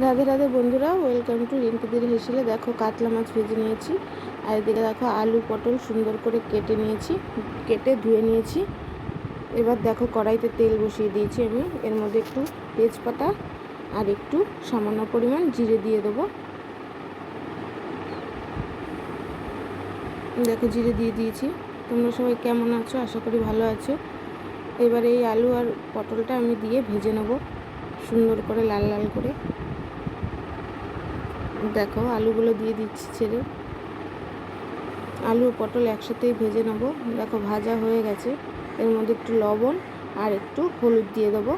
রাধে রাধে বন্ধুরা welcome to রিঙ্কিদের হেসেলে। দেখো কাতলা মাছ ভেজে নিয়েছি। আর এদিকে দেখো আলু পটল সুন্দর করে কেটে নিয়েছি, কেটে ধুয়ে নিয়েছি। এবার দেখো কড়াইতে তেল বসিয়ে দিয়েছি আমি। এর মধ্যে একটু তেজপাতা আর একটু সামান্য পরিমাণ জিরে দিয়ে দেবো। দেখো জিরে দিয়ে দিয়েছি। তোমরা সবাই কেমন আছো? আশা করি ভালো আছো। এবার এই আলু আর পটলটা আমি দিয়ে ভেজে নেব, সুন্দর করে লাল লাল করে। দেখো, আলুগুলো দিয়ে দিচ্ছি ছেড়ে। আলু পটল একসাথেই ভেজে নেব। দেখো, ভাজা হয়ে গেছে। এর মধ্যে একটু লবণ আর একটু হলুদ দিয়ে দেবো।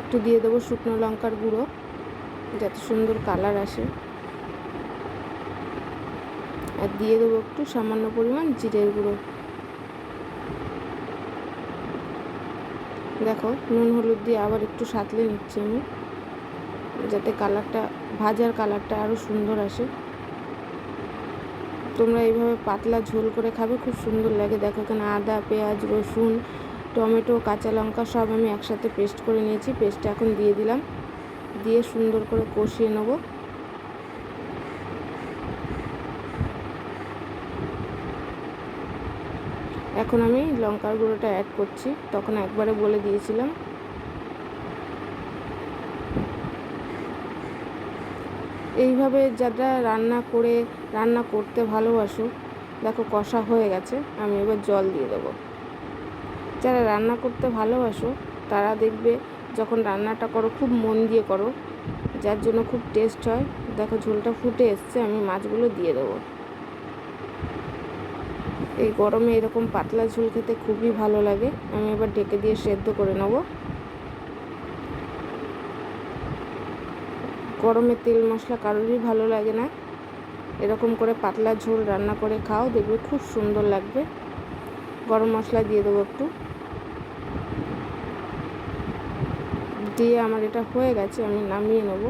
একটু দিয়ে দেবো শুকনো লঙ্কার গুঁড়ো, যাতে সুন্দর কালার আসে। আর দিয়ে দেবো একটু সামান্য পরিমাণ জিরের গুঁড়ো। দেখো, নুন, হলুদ দিয়ে আবার একটু সাঁতলে নিচ্ছি আমি, যাতে কালারটা, ভাজার কালারটা আরও সুন্দর আসে। তোমরা এইভাবে পাতলা ঝোল করে খাবে, খুব সুন্দর লাগে। দেখো এখানে আদা, পেঁয়াজ, রসুন, টমেটো, কাঁচা লঙ্কা সব আমি একসাথে পেস্ট করে নিয়েছি, পেস্টটা এখন দিয়ে দিলাম। দিয়ে সুন্দর করে কষিয়ে নেব। এখন আমি লঙ্কার গুঁড়োটা অ্যাড করছি। তখন একবারে বলে দিয়েছিলাম। এইভাবে যারা রান্না করে, রান্না করতে ভালোবাসো দেখো কষা হয়ে গেছে, আমি এবার জল দিয়ে দেবো। যারা রান্না করতে ভালোবাসো, তারা দেখবে যখন রান্নাটা করো, খুব মন দিয়ে করো, যার জন্য খুব টেস্ট হয়। দেখো ঝোলটা ফুটে এসছে, আমি মাছগুলো দিয়ে দেবো। এই গরমে এরকম পাতলা ঝোল খেতে খুবই ভালো লাগে। আমি এবার ঢেকে দিয়ে সেদ্ধ করে নেব। গরমে তেল মশলা কারোরই ভালো লাগে না। এরকম করে পাতলা ঝোল রান্না করে খাও, দেখবে খুব সুন্দর লাগবে। গরম মশলা দিয়ে দেবো একটু। দিয়ে আমার এটা হয়ে গেছে, আমি নামিয়ে নেব।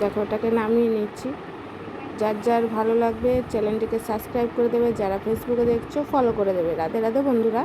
দেখো, ওটাকে নামিয়ে নিচ্ছি। যার যার ভালো লাগবে চ্যানেলটিকে সাবস্ক্রাইব করে দেবে, যারা ফেসবুকে দেখছ ফলো করে দেবে। রাধে রাধে বন্ধুরা।